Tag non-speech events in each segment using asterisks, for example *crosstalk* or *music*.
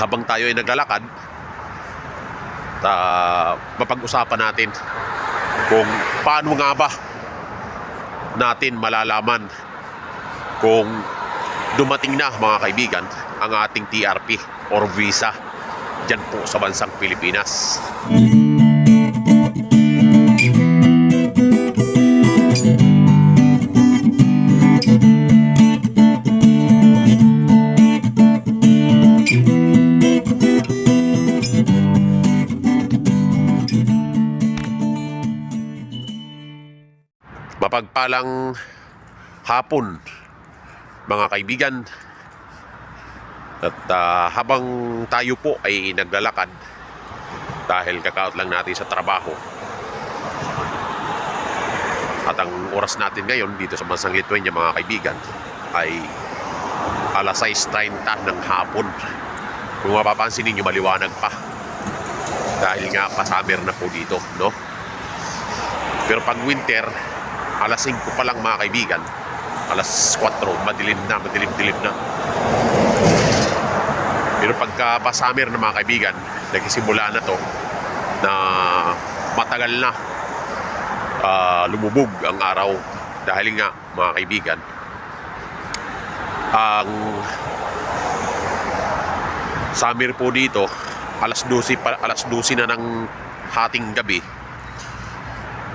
habang tayo ay naglalakad, ta mapag-usapan natin kung paano nga ba natin malalaman kung dumating na mga kaibigan ang ating TRP or visa dyan po sa bansang Pilipinas. Mapagpalang hapon mga kaibigan. At ah, habang tayo po ay naglalakad dahil kakaot lang natin sa trabaho at ang oras natin ngayon dito sa bansang Lithuania mga kaibigan ay alas 6.30 ng hapon. Kung mapapansin ninyo maliwanag pa. Dahil nga pa-summer na po dito no? Pero pag winter alas 5 pa lang mga kaibigan. Alas 4 madilim na madilim-dilim na. Pero pagka pa summer na mga kaibigan nagsisimula na to na matagal na ah, lumubog ang araw. Dahil nga mga kaibigan ang summer po dito alas 12 pa, alas 12 na ng hating gabi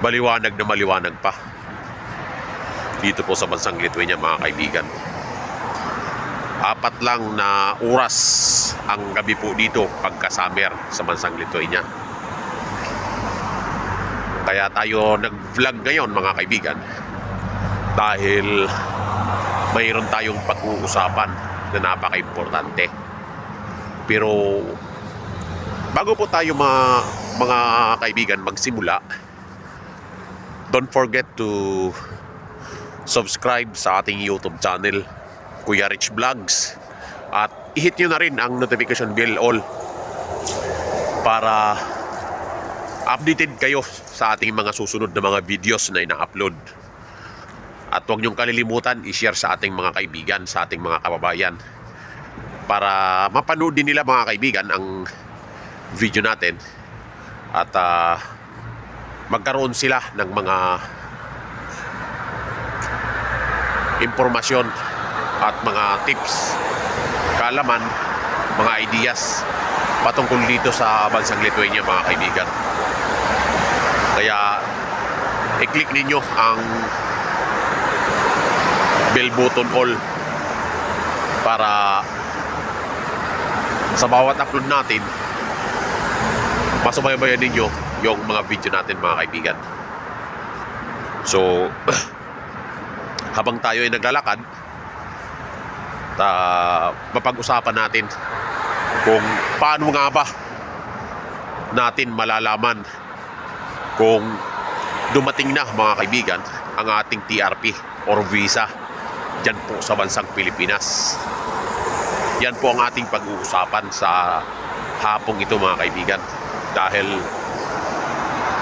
maliwanag na maliwanag pa dito po sa bansang Lithuania mga kaibigan. Apat lang na oras ang gabi po dito pagka summer sa bansang Lithuania kaya tayo nag-vlog ngayon mga kaibigan dahil mayroon tayong pag-uusapan na napaka-importante. Pero bago po tayo mga, mga kaibigan magsimula don't forget to subscribe sa ating YouTube channel Kuya Rich Vlogs. At i-hit nyo na rin ang notification bell all para updated kayo sa ating mga susunod na mga videos na ina-upload. At huwag nyong kalilimutan i-share sa ating mga kaibigan sa ating mga kababayan para mapanood din nila mga kaibigan ang video natin. At ah, magkaroon sila ng mga impormasyon at mga tips, kaalaman, mga ideas patungkol dito sa bansang Lithuania mga kaibigan. Kaya i-click ninyo ang bell button all para sa bawat upload natin masubaybayan ninyo yung mga video natin mga kaibigan. So, *clears throat* habang tayo ay naglalakad, ta mapag-usapan natin kung paano nga ba natin malalaman kung dumating na mga kaibigan ang ating TRP or visa dyan po sa bansang Pilipinas. Yan po ang ating pag-uusapan sa hapong ito mga kaibigan dahil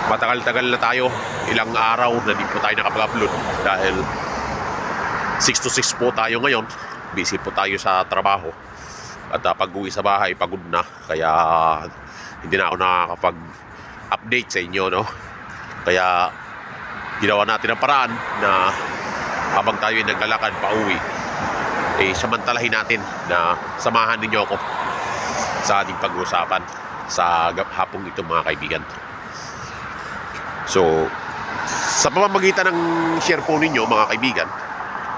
matagal-tagal na tayo ilang araw na di po tayo nakapag-upload dahil 6 to 6 po tayo ngayon. Busy po tayo sa trabaho. At uh, pag uwi sa bahay pagod na. Kaya hindi na ako nakakapag update sa inyo no? Kaya ginawa natin ang paraan na habang tayo ay naglalakad pa uwi eh samantalahin natin na samahan ninyo ako sa ating pag-uusapan sa hapong ito mga kaibigan. So sa pamamagitan ng share po ninyo mga kaibigan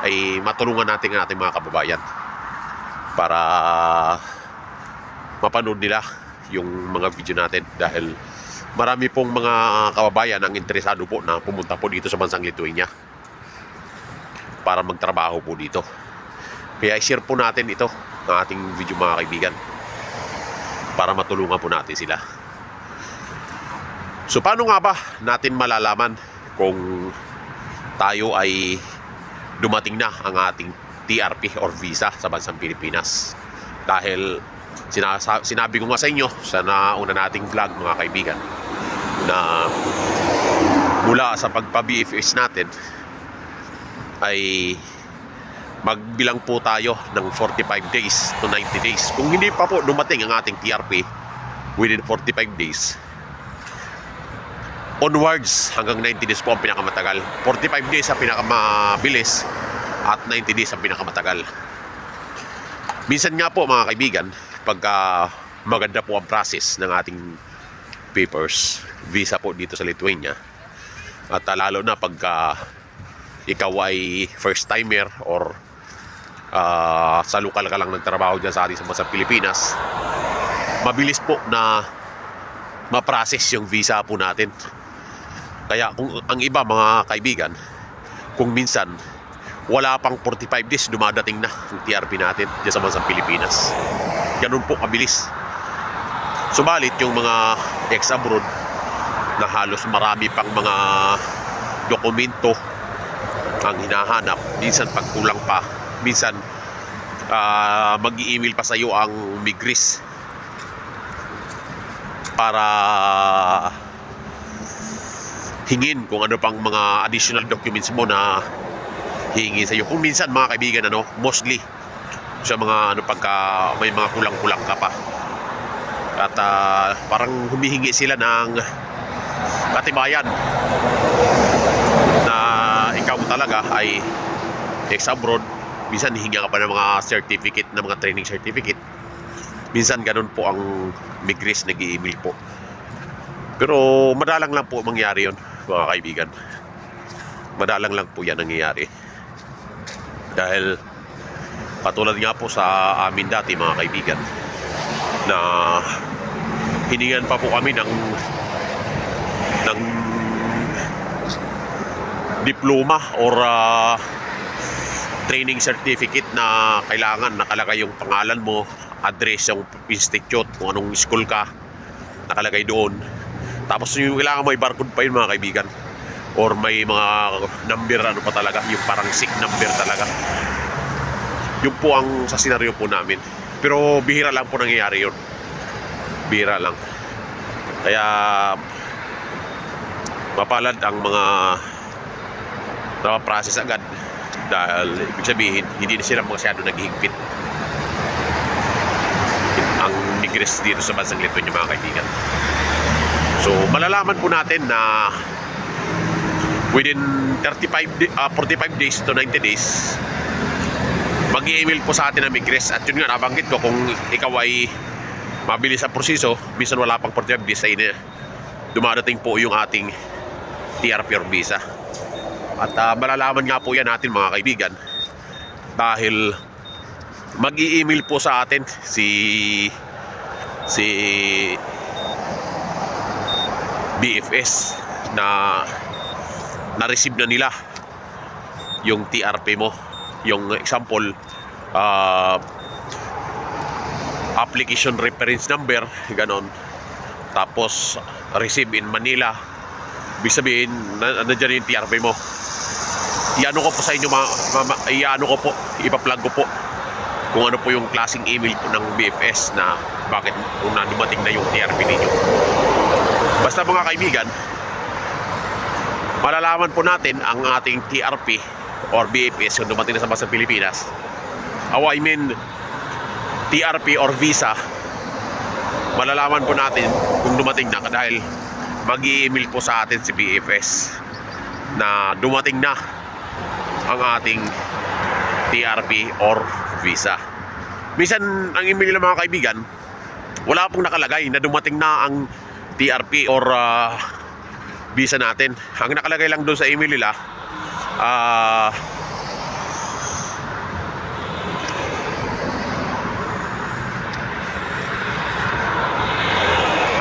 ay matulungan natin ang ating mga kababayan para mapanood nila yung mga video natin dahil marami pong mga kababayan ang interesado po na pumunta po dito sa bansang Lithuania para magtrabaho po dito. Kaya i-share po natin ito ng ating video mga kaibigan para matulungan po natin sila. So paano nga ba natin malalaman kung tayo ay dumating na ang ating TRP or visa sa bansang Pilipinas. Dahil sinabi ko nga sa inyo sa nauna nating vlog mga kaibigan na mula sa pagpa-BFS natin ay magbilang po tayo ng 45 days to 90 days. Kung hindi pa po dumating ang ating TRP within 45 days, onwards hanggang 90 days po ang pinakamatagal. 45 days ang pinakamabilis at 90 days ang pinakamatagal. Minsan nga po mga kaibigan, pagka maganda po ang process ng ating papers, visa po dito sa Lithuania, at uh, lalo na pagka ikaw ay first timer or ah, sa lokal ka lang nagtrabaho dyan sa ating sa Pilipinas, mabilis po na ma-process yung visa po natin. Kaya kung ang iba mga kaibigan, kung minsan wala pang 45 days dumadating na ang TRP natin dyan sa bansang Pilipinas. Ganun po kabilis. Subalit yung mga ex-abroad na halos marami pang mga dokumento ang hinahanap, minsan pagkulang pa, minsan ah, mag-i-email pa sa iyo ang Migris para hingin kung ano pang mga additional documents mo na hihingi sa iyo. Kung minsan mga kaibigan ano, mostly sa mga ano pagka may mga kulang-kulang ka pa. At ah, parang humihingi sila ng katibayan na ikaw talaga ay ex-abroad. Minsan hihingi ka pa ng mga certificate, ng mga training certificate. Minsan ganun po ang Migris nag-i-email po. Pero madalang lang po mangyari yon mga kaibigan. Madalang lang po yan nangyayari. Dahil katulad nga po sa amin dati mga kaibigan na hiningan pa po kami ng ng diploma or ah, training certificate na kailangan nakalagay yung pangalan mo, address yung institute, kung anong school ka, nakalagay doon. Tapos yung kailangan may barcode pa yun mga kaibigan. Or may mga number ano pa talaga, yung parang sick number talaga. Yun po ang sa senaryo po namin. Pero bihira lang po nangyayari yun. Bihira lang. Kaya mapalad ang mga process agad dahil ibig sabihin hindi na sila masyado naghihigpit ang migres dito sa bansang Lithuania mga kaibigan so malalaman po natin na within 35 di- ah, 45 days to 90 days mag email po sa atin ang migres at yun nga nabanggit ko kung ikaw ay mabilis ang proseso minsan wala pang 45 days ay na dumadating po yung ating TRP or visa. At ah, malalaman nga po yan natin mga kaibigan dahil mag-i-email po sa atin si si BFS na na-receive na nila yung TRP mo yung example ah, application reference number ganon. Tapos receive in Manila. Ibig sabihin na, nandiyan yung TRP mo. Iano ko po sa inyo mama, iano ko po ipa-plug ko po kung ano po yung klaseng email po ng BFS na bakit kung na dumating na yung TRP ninyo basta mga kaibigan malalaman po natin ang ating TRP or BFS kung dumating na sa bansang Pilipinas oh, I mean TRP or visa malalaman po natin kung dumating na dahil mag-i-email po sa atin si BFS na dumating na ang ating TRP or visa. Minsan, ang email ng mga kaibigan, wala pong nakalagay na dumating na ang TRP or ah, visa natin. Ang nakalagay lang doon sa email nila, ah,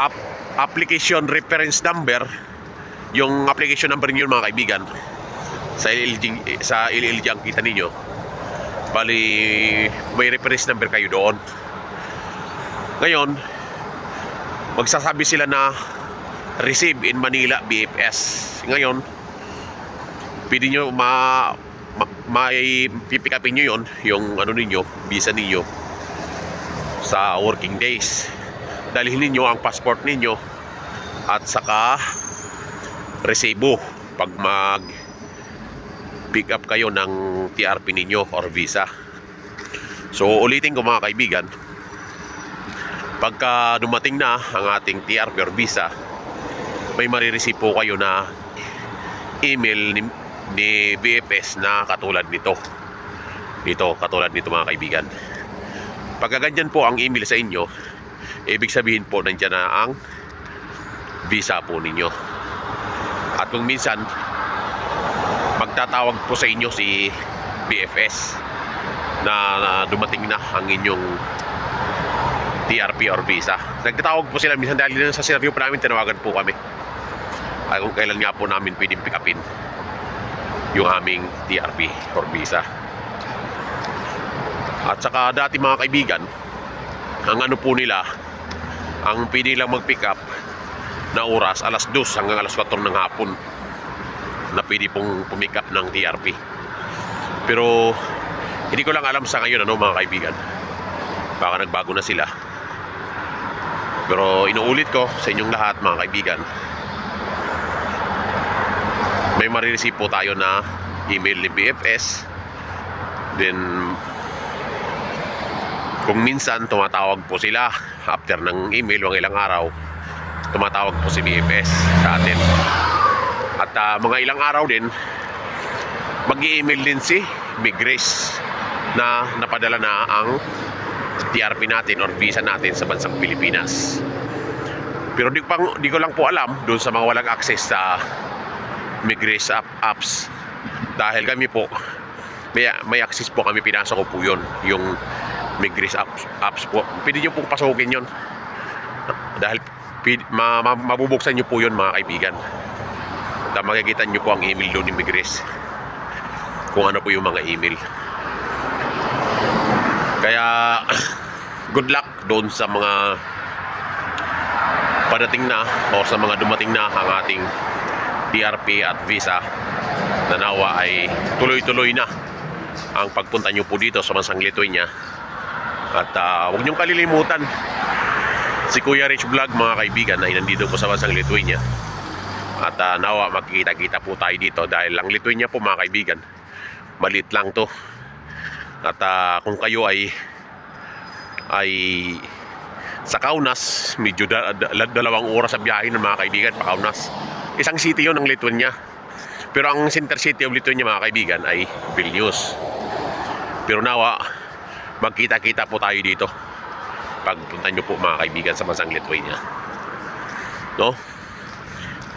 app- application reference number yung application number niyo mga kaibigan sa LLG, sa LLG ang kita ninyo bali may reference number kayo doon ngayon magsasabi sila na receive in Manila BFS ngayon pwede nyo ma, ma may pipikapin nyo yon yung ano ninyo visa ninyo sa working days dalhin ninyo ang passport ninyo at saka resibo pag mag pick up kayo ng TRP ninyo or visa. So ulitin ko mga kaibigan, pagka dumating na ang ating TRP or visa, may marireceive po kayo na email ni, ni BFS na katulad nito. Ito, katulad nito mga kaibigan. Pagka ganyan po ang email sa inyo, ibig sabihin po nandiyan na ang visa po ninyo. At kung minsan, magtatawag po sa inyo si BFS na, na dumating na ang inyong TRP or visa. Nagtatawag po sila minsan dahil sa interview po namin, tinawagan po kami. Ay kung kailan nga po namin pwedeng pick upin yung aming TRP or visa. At saka dati mga kaibigan, ang ano po nila, ang pwede lang mag-pick up na oras, alas 2 hanggang alas 4 ng hapon na pwede pong pumick up ng TRP. Pero hindi ko lang alam sa ngayon ano mga kaibigan. Baka nagbago na sila. Pero inuulit ko sa inyong lahat mga kaibigan. May marireceive po tayo na email ni BFS. Then kung minsan tumatawag po sila after ng email mga ilang araw tumatawag po si BFS sa atin at ah, mga ilang araw din mag email din si Big na napadala na ang TRP natin or visa natin sa bansang Pilipinas. Pero di, pang, di ko lang po alam doon sa mga walang access sa Migris app, apps. Dahil kami po may, may access po kami pinasok ko po yun yung Migris apps, apps po. Pwede nyo pong pasukin yun. Dahil ma, ma, mabubuksan nyo po yun mga kaibigan. At makikita nyo po ang email doon ni Migris kung ano po yung mga email. Kaya *clears throat* good luck doon sa mga padating na o sa mga dumating na ang ating TRP at visa na nawa ay tuloy-tuloy na ang pagpunta nyo po dito sa bansang Lithuania. At ah, huwag niyong kalilimutan si Kuya Rich Vlog mga kaibigan ay nandito po sa bansang Lithuania. At ah, nawa magkikita-kita po tayo dito dahil ang Lithuania po mga kaibigan maliit lang to. At ah, kung kayo ay ay sa Kaunas medyo da, da- dalawang oras sa biyahe ng mga kaibigan pa Kaunas. Isang city yon ng Lithuania pero ang center city of Lithuania mga kaibigan ay Vilnius. Pero nawa magkita-kita po tayo dito. Pagpunta nyo po mga kaibigan sa bansang Lithuania. No?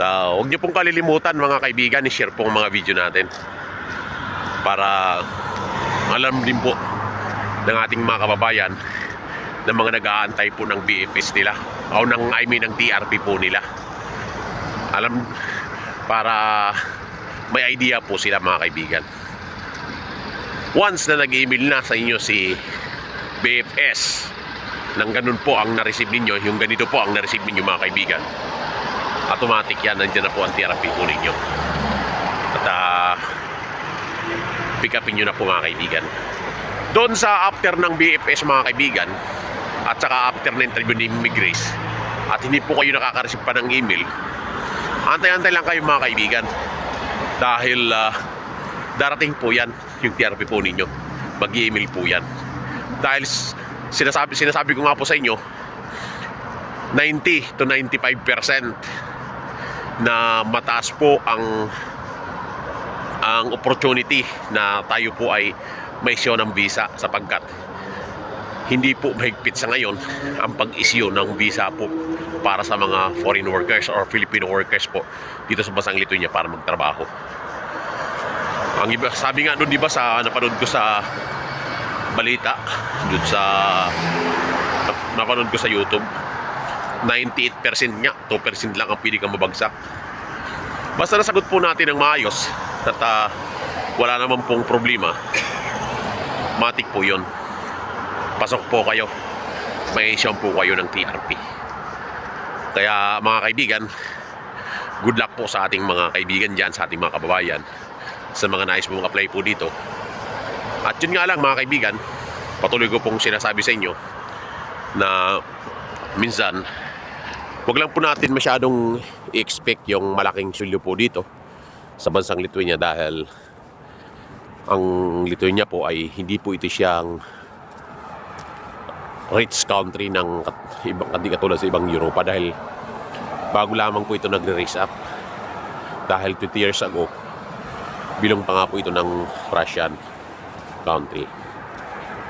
Uh, huwag nyo pong kalilimutan mga kaibigan i-share po ang mga video natin. Para alam din po ng ating mga kababayan ng mga nag-aantay po ng BFS nila. O ng I mean ng TRP po nila. Alam para may idea po sila mga kaibigan. Once na nag-email na sa inyo si BFS nang ganun po ang na-receive ninyo yung ganito po ang na-receive ninyo mga kaibigan automatic yan nandiyan na po ang TRP po ninyo. At ah, pick upin nyo na po mga kaibigan. Doon sa after ng BFS mga kaibigan at saka after na interview ni Migris at hindi po kayo nakaka-receive pa ng email antay-antay lang kayo mga kaibigan. Dahil ah, darating po yan yung TRP po ninyo. Mag email po yan. Dahil sinasabi, sinasabi ko nga po sa inyo 90 to 95 na mataas po ang ang opportunity na tayo po ay may issue ng visa sapagkat hindi po mahigpit sa ngayon ang pag-issue ng visa po para sa mga foreign workers or Filipino workers po dito sa bansang Lithuania para magtrabaho. Ang iba, sabi nga doon 'di ba sa napanood ko sa balita doon sa nap- napanood ko sa YouTube 98% nga 2% lang ang pili kang mabagsak basta nasagot po natin ng maayos at ah, wala naman pong problema matik po yon pasok po kayo. May issue po kayo ng TRP kaya mga kaibigan good luck po sa ating mga kaibigan dyan sa ating mga kababayan sa mga nais mong apply po dito. At yun nga lang mga kaibigan patuloy ko pong sinasabi sa inyo na minsan wag lang po natin masyadong i-expect yung malaking sulyo po dito sa bansang Lithuania dahil ang Lithuania po ay hindi po ito siyang rich country ng ibang hindi katulad sa ibang Europa dahil bago lamang po ito nagre-raise up. Dahil 20 years ago bilong pa nga po ito ng Russian country.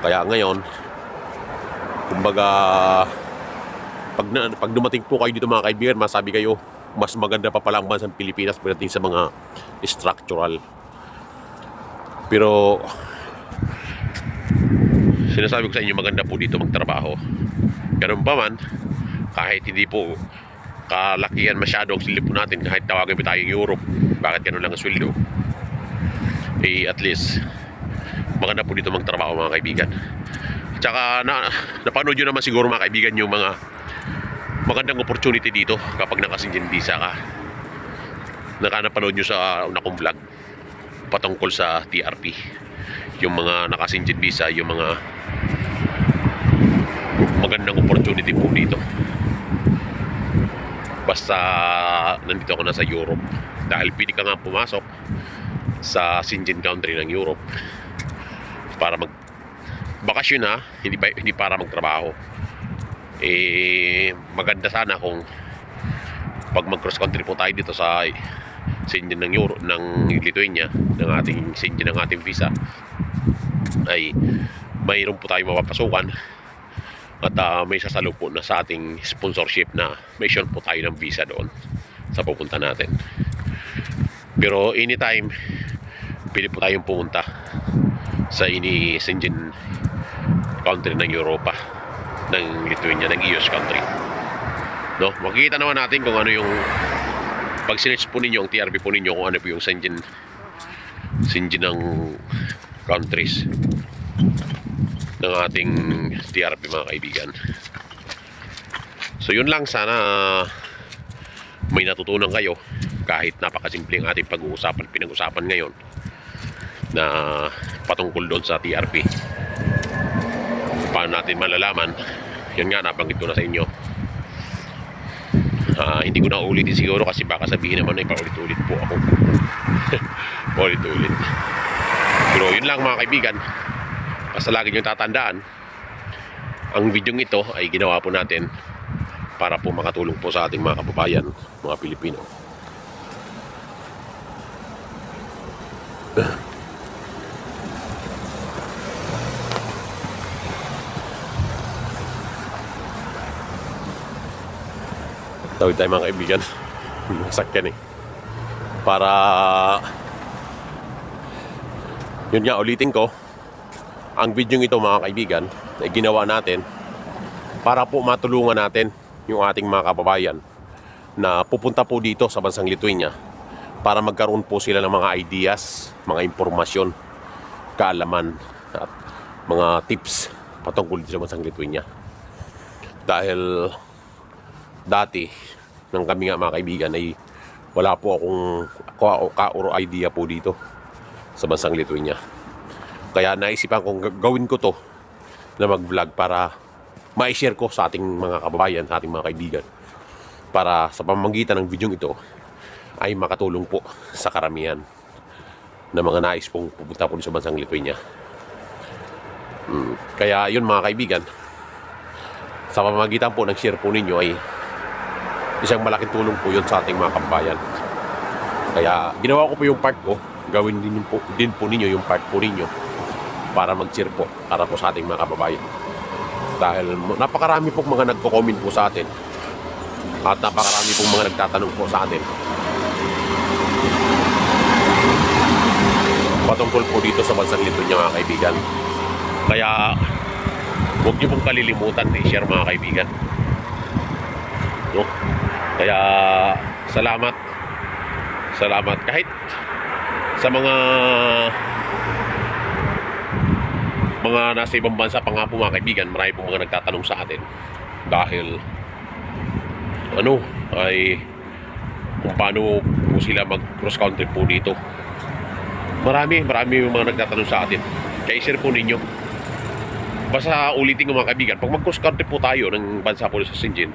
Kaya ngayon kumbaga pag, na, pag dumating po kayo dito mga kaibigan masabi kayo mas maganda pa pala ang bansang Pilipinas pagdating sa mga structural. Pero sinasabi ko sa inyo maganda po dito magtrabaho. Ganun pa man kahit hindi po kalakihan masyado ang silip natin kahit tawagin pa tayong Europe bakit ganun lang ang sweldo? Eh at least maganda po dito magtrabaho mga kaibigan. Tsaka na, napanood nyo naman siguro mga kaibigan yung mga magandang opportunity dito kapag nakasinggin visa ka nakanapanood nyo sa una kong vlog patungkol sa TRP yung mga nakasinggin visa yung mga magandang opportunity po dito. Basta nandito ako na sa Europe. Dahil pwede ka nga pumasok sa Sinjin country ng Europe para mag bakasyon ha? Hindi, pa, hindi para magtrabaho. Eh maganda sana kung pag mag cross country po tayo dito sa Sinjin ng Euro ng Lithuania ng ating Sinjin ng ating visa ay mayroon po tayo mapapasukan at ah, may sasalo po na sa ating sponsorship na may issue po tayo ng visa doon sa pupunta natin. Pero anytime, pili po tayong pumunta sa ini Sinjin country ng Europa ng Lithuania, ng EU's country. No, makikita naman natin kung ano yung pag sinerch po ninyo ang TRP po ninyo kung ano po yung Sinjin Sinjin ng countries ng ating TRP mga kaibigan. So yun lang sana ah, may natutunan kayo kahit napakasimple ang ating pag-uusapan, pinag-usapan ngayon na patungkol doon sa TRP. Paano natin malalaman? Yun nga, nabanggit ko na sa inyo. Ah, hindi ko na ulitin siguro kasi baka sabihin naman na paulit-ulit po ako. *laughs* paulit-ulit. Pero yun lang mga kaibigan. Basta lagi nyo tatandaan, ang video ito ay ginawa po natin para po makatulong po sa ating mga kababayan, mga Pilipino. Tawid tayo mga kaibigan. Masakyan eh. Para yun nga ulitin ko ang video ito mga kaibigan ay ginawa natin para po matulungan natin yung ating mga kababayan na pupunta po dito sa bansang Lithuania para magkaroon po sila ng mga ideas, mga impormasyon, kaalaman at mga tips patungkol sa bansang Lithuania. Dahil dati nang kami nga mga kaibigan ay wala po akong ka- ka-oro idea po dito sa bansang Lithuania. Kaya naisipan kong ga- gawin ko to na mag-vlog para ma-share ko sa ating mga kababayan, sa ating mga kaibigan. Para sa pamamagitan ng video ito ay makatulong po sa karamihan na mga nais pong pupunta po sa bansang Lithuania. Mm, Kaya yun mga kaibigan, sa pamamagitan po ng share po ninyo ay isang malaking tulong po yun sa ating mga kababayan. Kaya ginawa ko po yung part ko, gawin din po, din po ninyo yung part po ninyo para mag-cheer po para po sa ating mga kababayan. Dahil napakarami pong mga nagko-comment po sa atin at napakarami pong mga nagtatanong po sa atin patungkol po dito sa bansang Lithuania mga kaibigan. Kaya huwag niyo pong kalilimutan i-share mga kaibigan. No? Kaya salamat salamat kahit sa mga mga nasa ibang bansa pa nga po mga kaibigan marami po mga nagtatanong sa atin. Dahil ano ay kung paano po sila mag cross country po dito. Marami marami yung mga nagtatanong sa atin. Kaya share po ninyo. Basta ulitin ko mga kaibigan pag mag cross country po tayo ng bansa po sa Sinjin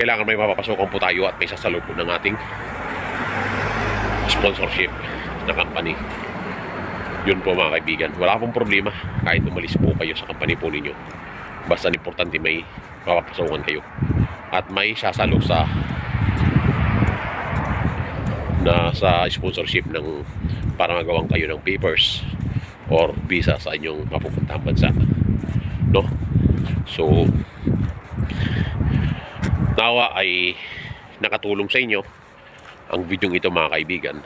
kailangan may mapapasokan po tayo at may sasalo po ng ating sponsorship na company. Yun po mga kaibigan. Wala pong problema kahit umalis po kayo sa company po ninyo. Basta importante may mapapasawangan kayo. At may sasalo sa na sa sponsorship ng para magawan kayo ng papers or visa sa inyong mapupuntahang bansa. No? So, nawa ay nakatulong sa inyo ang video ito mga kaibigan.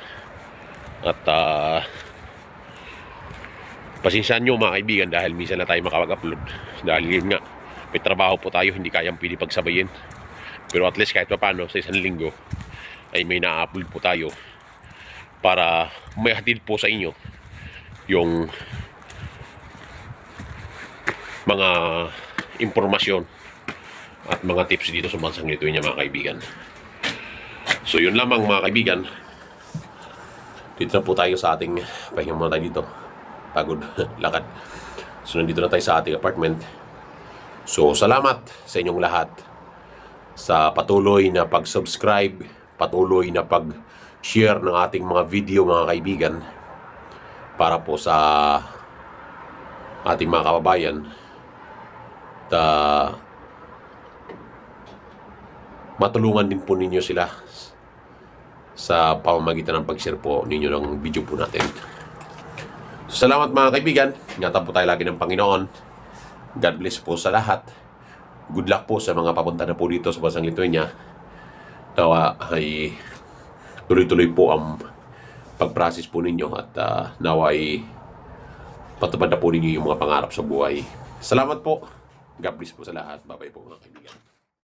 At ah, pasensyahan nyo mga kaibigan dahil minsan na tayo makapag-upload. Dahil yun nga, may trabaho po tayo, hindi kayang pili pagsabayin. Pero at least kahit pa paano sa isang linggo ay may na-upload po tayo para may hatid po sa inyo yung mga impormasyon at mga tips dito sa bansang Lithuania mga kaibigan. So yun lamang mga kaibigan. Dito na po tayo sa ating pahinga muna tayo dito. Pagod, *laughs* lakad. So nandito na tayo sa ating apartment. So salamat sa inyong lahat sa patuloy na pag-subscribe, patuloy na pag-share ng ating mga video mga kaibigan para po sa ating mga kababayan at matulungan din po ninyo sila sa pamamagitan ng pag-share po ninyo ng video po natin. Salamat mga kaibigan. Ingatan po tayo lagi ng Panginoon. God bless po sa lahat. Good luck po sa mga papunta na po dito sa Bansang Lithuania. Nawa ay tuloy-tuloy po ang pag-process po ninyo at ah, nawa ay patupad na po ninyo yung mga pangarap sa buhay. Salamat po. God bless po sa lahat. Bye-bye po mga kaibigan.